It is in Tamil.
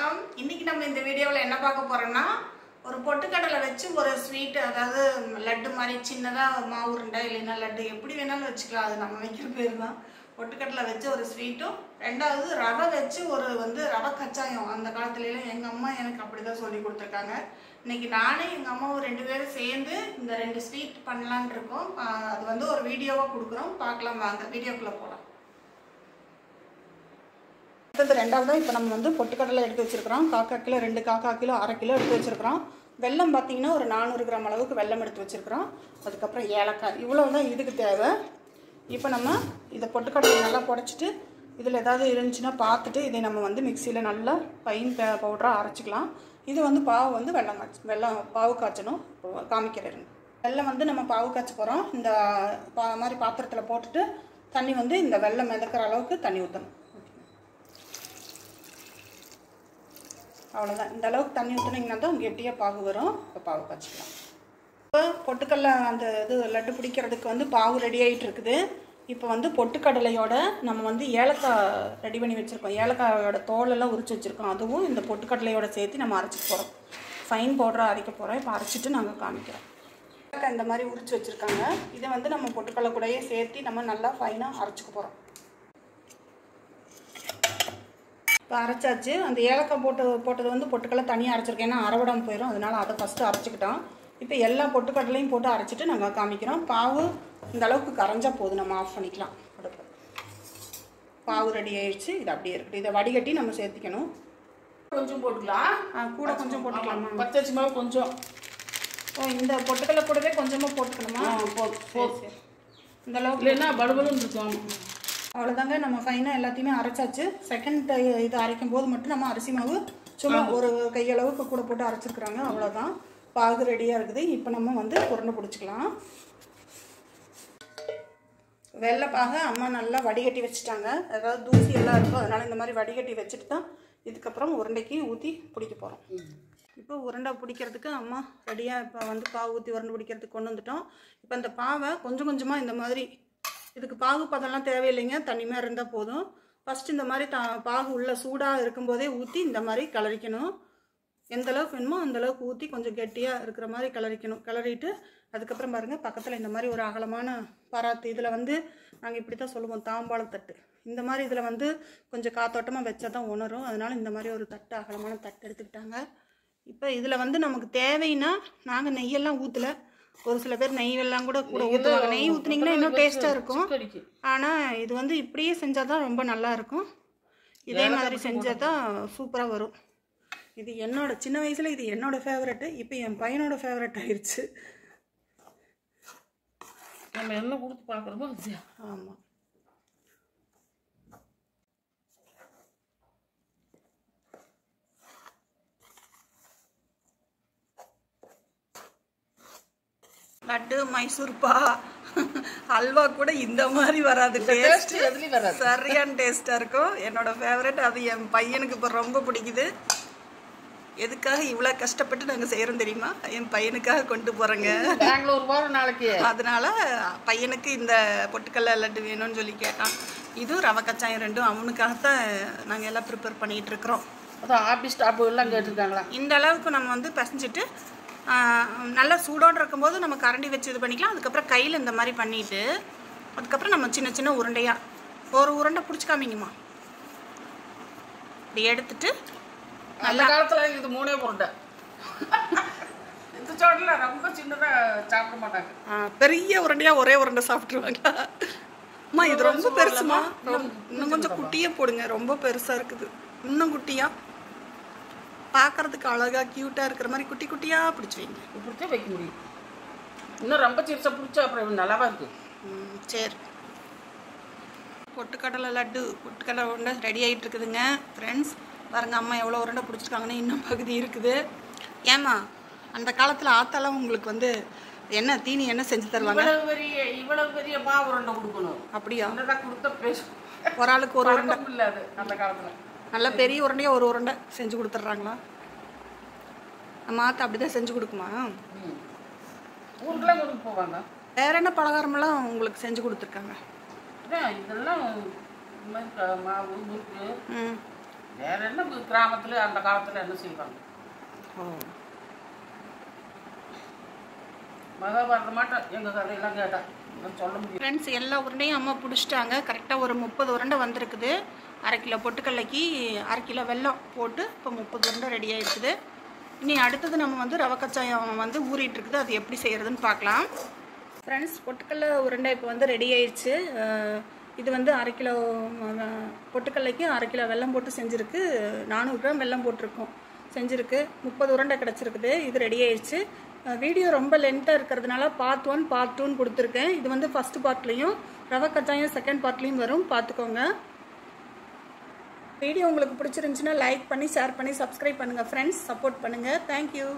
வணக்கம். இன்னைக்கு நம்ம இந்த வீடியோவில் என்ன பார்க்க போகிறோம்னா ஒரு பொட்டுக்கடலை வச்சு ஒரு ஸ்வீட் அதாவது லட்டு மாதிரி சின்னதாக மாவு உருண்டை இல்லைன்னா லட்டு எப்படி வேணாலும் வச்சுக்கலாம். அது நம்ம வைக்கிற பேர் தான். பொட்டுக்கடலை வச்சு ஒரு ஸ்வீட்டும் ரெண்டாவது ரவை வச்சு ஒரு வந்து ரவை கச்சாயம். அந்த காலத்துலலாம் எங்கள் அம்மா எனக்கு அப்படி தான் சொல்லி கொடுத்துருக்காங்க. இன்னைக்கு நானே எங்கள் அம்மாவும் ரெண்டு பேரும் சேர்ந்து இந்த ரெண்டு ஸ்வீட் பண்ணலான் இருக்கோம். அது வந்து ஒரு வீடியோவாக கொடுக்குறோம். பார்க்கலாம் வாங்க வீடியோக்குள்ளே போகலாம் அடுத்தது ரெண்டாவது இப்போ நம்ம வந்து பொட்டுக்கடலை எடுத்து வச்சுருக்கிறோம். காக்கா கிலோ ரெண்டு காக்கா கிலோ அரை கிலோ எடுத்து வச்சுருக்கிறோம். வெல்லம் பார்த்தீங்கன்னா ஒரு நானூறு கிராம் அளவுக்கு வெல்லம் எடுத்து வச்சிருக்கிறோம். அதுக்கப்புறம் ஏலக்காய் இவ்வளோ தான் இதுக்கு தேவை. இப்போ நம்ம இதை பொட்டுக்கடலை நல்லா புடச்சிட்டு இதில் ஏதாவது இருந்துச்சுன்னா பார்த்துட்டு இதை நம்ம வந்து மிக்சியில் நல்லா பைன் பவுடராக அரைச்சிக்கலாம். இது வந்து பாவு வந்து வெல்லம் காய்ச்சி வெல்லம் பாவு காய்ச்சணும். காமிக்கிறேன் வெல்லம் வந்து நம்ம பாவு காய்ச்ச போகிறோம் இந்த பா மாதிரி பாத்திரத்தில் போட்டுட்டு தண்ணி வந்து இந்த வெள்ளம் மிதக்கிற அளவுக்கு தண்ணி ஊற்றணும் அவ்வளோதான் இந்த அளவுக்கு தண்ணி ஊற்றுனீங்கன்னா தான் கெட்டியாக பாகு வரும். இப்போ பாகு காய்ச்சிக்கலாம் இப்போ பொட்டுக்கடல அந்த இது லட்டு பிடிக்கிறதுக்கு வந்து பாகு ரெடி ஆகிட்டு இருக்குது இப்போ வந்து பொட்டுக்கடலையோட நம்ம வந்து ஏலக்காய் ரெடி பண்ணி வச்சுருக்கோம். ஏலக்காயோட தோலெல்லாம் உரிச்சு வச்சுருக்கோம். அதுவும் இந்த பொட்டுக்கடலையோட சேர்த்து நம்ம அரைச்சிக்க போகிறோம் ஃபைன் பவுடராக அரைக்க போகிறோம் இப்போ அரைச்சிட்டு நாங்கள் காமிக்கிறோம். ஏலக்காய் இந்த மாதிரி உரிச்சு வச்சுருக்காங்க. இதை வந்து நம்ம பொட்டுக்கடலை கூடயே சேர்த்து நம்ம நல்லா ஃபைனாக அரைச்சிக்க போகிறோம் இப்போ அரைச்சாச்சு. அந்த ஏலக்காய் போட்டு போட்டது வந்து பொட்டுக்கடலை தனியாக அரைச்சிருக்கேன். ஏன்னா அரைவிடாமல் போயிடும் அதனால அதை ஃபஸ்ட்டு அரைச்சிக்கிட்டோம். இப்போ எல்லா பொட்டுக்கடலையும் போட்டு அரைச்சிட்டு நாங்கள் காமிக்கிறோம். பாவு இந்த அளவுக்கு கரைஞ்சா போதும். நம்ம ஆஃப் பண்ணிக்கலாம். அடுப்பு. பாவு ரெடி ஆயிடுச்சு. இது அப்படியே இருக்குது. இதை வடிகட்டி நம்ம சேர்த்திக்கணும். கொஞ்சம் போட்டுக்கலாம். கூட கொஞ்சம் போட்டுக்கலாமா பச்சரிசி மாவு கொஞ்சம். ஓ இந்த பொட்டுக்கடலை கூடவே கொஞ்சமாக போட்டுக்கணுமா? ஆ, போ- சரி சரி. இந்த அளவுக்கு இல்லைன்னா படுபடுன்னு இருக்கும். அவ்வளோதாங்க நம்ம ஃபைனாக எல்லாத்தையுமே அரைச்சாச்சு. செகண்ட் இது அரைக்கும் போது மட்டும் நம்ம அரிசி மாவு சும்மா ஒரு கையளவுக்கு கூட போட்டு அரைச்சிருக்கிறாங்க. அவ்வளோதான் பாகு ரெடியாக இருக்குது. இப்போ நம்ம வந்து உருண்டை பிடிச்சிக்கலாம். வெள்ளைப்பாக அம்மா நல்லா வடிகட்டி வச்சுட்டாங்க. அதாவது தூசி எல்லாம் இருக்கும். அதனால இந்த மாதிரி வடிகட்டி வச்சுட்டு தான் இதுக்கப்புறம் உருண்டைக்கு ஊற்றி பிடிக்க போகிறோம் இப்போ உருண்டை பிடிக்கிறதுக்கு அம்மா ரெடியாக இப்போ வந்து பாவு ஊற்றி உருண்டை பிடிக்கிறதுக்கு கொண்டு வந்துட்டோம். இப்போ இந்த பாவை கொஞ்சம் கொஞ்சமாக இந்த மாதிரி இதுக்கு பாகு பதம்லாம் தேவையில்லைங்க. தண்ணி மாதிரி இருந்தால் போதும். ஃபஸ்ட் இந்த மாதிரி தா பாகு உள்ள சூடாக இருக்கும்போதே ஊற்றி இந்த மாதிரி கலரிக்கணும் எந்த அளவுக்கு வேணுமோ அந்த அளவுக்கு ஊற்றி கொஞ்சம் கெட்டியாக இருக்கிற மாதிரி கிளறிக்கணும். கிளறிட்டு அதுக்கப்புறம் பாருங்கள் பக்கத்தில் இந்த மாதிரி ஒரு அகலமான பராத்து. இதில் வந்து நாங்கள் இப்படி தான் சொல்லுவோம் தாம்பாளத்தட்டு இந்த மாதிரி இதில் வந்து கொஞ்சம் காத்தோட்டமாக வச்சா தான் உணரும். அதனால் இந்த மாதிரி ஒரு தட்டு அகலமான தட்டு எடுத்துக்கிட்டாங்க. இப்போ இதில் வந்து நமக்கு தேவைன்னா நாங்கள் நெய்யெல்லாம் ஊற்றல ஒரு சில பேர் நெய் எல்லாம் கூட கூட ஊற்றுவாங்க நெய் ஊற்றுனீங்கன்னா இன்னும் டேஸ்ட்டாக இருக்கும். ஆனால் இது வந்து இப்படியே செஞ்சால் தான் ரொம்ப நல்லா இருக்கும். இதே மாதிரி செஞ்சால் தான். சூப்பராக வரும். இது என்னோட சின்ன வயசில் இது என்னோட ஃபேவரெட்டு இப்போ என் பையனோட ஃபேவரெட் ஆயிடுச்சு நம்ம என்ன கொடுத்து பார்க்குறோமோ ஆமாம் லட்டு மைசூர்பா அல்வா கூட இந்த மாதிரி வராது. டேஸ்ட் சரியான டேஸ்ட்டாக இருக்கும். என்னோட ஃபேவரட் அது என் பையனுக்கு இப்போ ரொம்ப பிடிக்குது. எதுக்காக இவ்வளோ கஷ்டப்பட்டு நாங்கள் செய்கிறோம் தெரியுமா? என் பையனுக்காக கொண்டு போகிறோங்க பெங்களூர் போகிறோம் நாளைக்கு. அதனால பையனுக்கு இந்த பொட்டுக்கடலை லட்டு வேணும்னு சொல்லி கேட்டான். இதுவும் ரவை கச்சாயம் ரெண்டும் அவனுக்காகத்தான் நாங்கள் எல்லாம் ப்ரிப்பேர் பண்ணிகிட்டு இருக்கிறோம். அதான் ஆஃபீஸ் ஸ்டாஃப் எல்லாம் கேட்டிருக்காங்களா? இந்த அளவுக்கு நம்ம வந்து பிசைஞ்சிட்டு நல்லா சூடோடு இருக்கும்போது நம்ம கரண்டி வச்சு இது பண்ணிக்கலாம். அதுக்கப்புறம் கையில் இந்த மாதிரி பண்ணிட்டு அதுக்கப்புறம் நம்ம சின்ன சின்ன உருண்டையாக ஒரு உருண்டை பிடிச்சி காமிங்கம்மா. இப்படி எடுத்துட்டு அந்த காலத்தில் இது மூணே புரண்டை இந்த சோட்டில் ரொம்ப சின்னதாக சாப்பிட மாட்டாங்க. பெரிய உருண்டையா ஒரே உருண்டை சாப்பிட்ருவாங்களா அம்மா இது ரொம்ப பெருசுமா இன்னும் கொஞ்சம் குட்டியே போடுங்க. ரொம்ப பெருசா இருக்குது. இன்னும் குட்டியா? பார்க்கறதுக்கு அழகா கியூட்டா இருக்கிற மாதிரி குட்டி குட்டியா பிடிச்சி வைங்க. இப்படித்தான் வைக்க முடியும். இன்னும் ரொம்ப சிறுசாக பிடிச்சா அப்புறம் நல்லாவா இருக்கு? ம், சரி. பொட்டுக்கடலை லட்டு பொட்டுக்கடலை உருண்டை ரெடி ஆகிட்டு இருக்குதுங்க. ஃப்ரெண்ட்ஸ் பாருங்க அம்மா எவ்வளோ உருண்டை பிடிச்சிருக்காங்கன்னு இன்னும் பகுதி இருக்குது. ஏம்மா அந்த காலத்தில் ஆத்தாலாம் உங்களுக்கு வந்து என்ன தீனி என்ன செஞ்சு தருவாங்க? இவ்வளவு பெரிய இவ்வளவு பெரிய மாவு உருண்டை கொடுக்கணும். அப்படியா? கொடுத்த பேசும் ஒரு ஆளுக்கு ஒரு உருண்டை. பழக்கம் இல்லை அது அந்த காலத்தில். நல்ல பெரிய உருண்டையாக ஒரு உருண்டை செஞ்சு கொடுத்துட்றாங்களா? நம்ம ஆத்தா அப்படி தான் செஞ்சு கொடுக்குமா? ஊருக்குலாம் போவாங்க. வேற என்ன பலகாரமெல்லாம் உங்களுக்கு செஞ்சு கொடுத்துருக்காங்க? இதெல்லாம் மாவு முறுக்கு. வேற என்ன கிராமத்துல அந்த காலத்துல என்ன செய்வாங்க? மகாபாரத மாட்டேன் எங்க கதையெல்லாம் கேட்டா. நான் சொல்ல முடியும். ஃப்ரெண்ட்ஸ் எல்லா உருண்டையும் அம்மா பிடிச்சிட்டாங்க. கரெக்டாக ஒரு முப்பது உருண்டை வந்திருக்குது. அரை கிலோ பொட்டுக்கல்லைக்கு அரை கிலோ வெல்லம் போட்டு இப்போ முப்பது உருண்டை ரெடி ஆயிருக்குது இனி அடுத்தது நம்ம வந்து ரவை கச்சாயம் வந்து ஊறிட்டுருக்குது அது எப்படி செய்கிறதுன்னு பார்க்கலாம். ஃப்ரெண்ட்ஸ் பொட்டுக்கல்ல உருண்டை இப்போ வந்து ரெடி ஆயிடுச்சு. இது வந்து அரை கிலோ பொட்டுக்கல்லைக்கு அரை கிலோ வெல்லம் போட்டு செஞ்சுருக்கு. நானூறு கிராம் வெல்லம் போட்டிருக்கோம். செஞ்சுருக்கு. முப்பது உருண்டை கிடச்சிருக்குது. இது ரெடி ஆயிடுச்சு. வீடியோ ரொம்ப லென்த்தாக இருக்கிறதுனால பார்ட் ஒன் பார்ட் டூன்னு கொடுத்துருக்கேன். இது வந்து ஃபர்ஸ்ட் பார்ட்லேயும் ரவை கச்சாயம் செகண்ட் பார்ட்லேயும் வரும். பார்த்துக்கோங்க. வீடியோ உங்களுக்கு பிடிச்சிருந்துச்சுன்னா லைக் பண்ணி ஷேர் பண்ணி சப்ஸ்கிரைப் பண்ணுங்கள் ஃப்ரெண்ட்ஸ் சப்போர்ட் பண்ணுங்கள் தேங்க்யூ